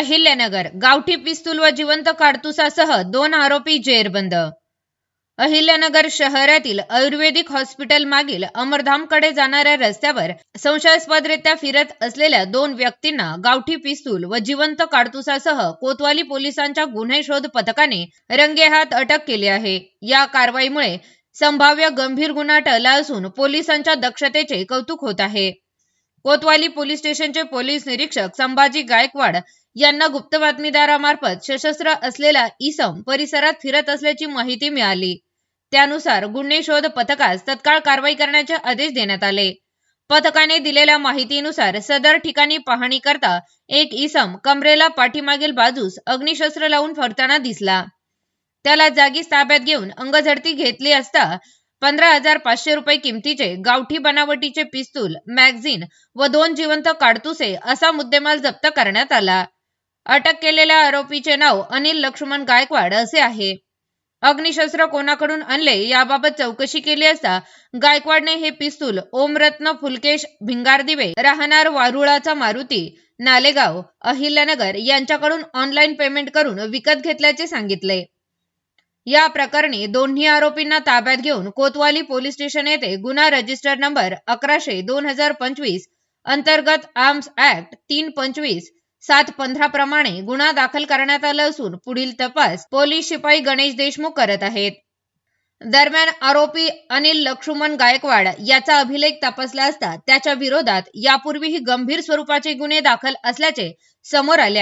अहिल्यानगर गावठी पिस्तूल व जिवंत काडतुसासह दोन आरोपी जेरबंद. अहिल्यानगर शहरातील आयुर्वेदिक हॉस्पिटल मागील अमरधामकडे जाणाऱ्या रस्त्यावर संशयास्पदरित्या फिरत असलेल्या दोन व्यक्तींना गावठी पिस्तूल व जिवंत काडतुसासह कोतवाली पोलिसांच्या गुन्हे शोध पथकाने रंगेहात अटक केली आहे. या कारवाईमुळे संभाव्य गंभीर गुन्हा टळला असून पोलिसांच्या दक्षतेचे कौतुक होत आहे. कोतवाली पोलीस स्टेशनचे पोलीस निरीक्षक संभाजी गायकवाड यांना गुप्त बातमीदारामार्फत सशस्त्र असलेला इसम परिसरात फिरत असल्याची माहिती मिळाली. त्यानुसार गुन्हे शोध पथकास तत्काळ कारवाई करण्याचे आदेश देण्यात आले. पथकाने दिलेल्या माहितीनुसार सदर ठिकाणी पाहणी करता एक इसम कमरेला पाठीमागील बाजूस अग्निशस्त्र लावून फरताना दिसला. त्याला जागीच ताब्यात घेऊन अंगझडती घेतली असता पंधरा हजार पाचशे रुपये किमतीचे गावठी बनावटीचे पिस्तूल मॅगझिन व दोन जिवंत काडतुसे असा मुद्देमाल जप्त करण्यात आला. अटक केलेल्या आरोपीचे नाव अनिल लक्ष्मण गायकवाड असे आहे. अग्निशस्त्र कोणाकडून आणले याबाबत चौकशी केली असता गायकवाडने हे पिस्तूल ओमरत्न फुलकेश भिंगारदिवे राहणार वारुळाचा मारुती नालेगाव अहिल्यानगर यांच्याकडून ऑनलाईन पेमेंट करून विकत घेतल्याचे सांगितले. या प्रकरणी दोन्ही आरोपींना ताब्यात घेऊन कोतवाली पोलीस स्टेशन येथे गुन्हा रजिस्टर नंबर अकराशे दोन हजार पंचवीस अंतर्गत आर्म्स ऍक्ट तीन पंचवीस सात पंधरा प्रमाणे गुन्हा दाखल करण्यात आला असून पुढील तपास पोलीस शिपाई गणेश देशमुख करत आहेत. दरम्यान आरोपी अनिल लक्ष्मण गायकवाड याचा अभिलेख तपासला असता त्याच्या विरोधात यापूर्वीही गंभीर स्वरूपाचे गुन्हे दाखल असल्याचे समोर आले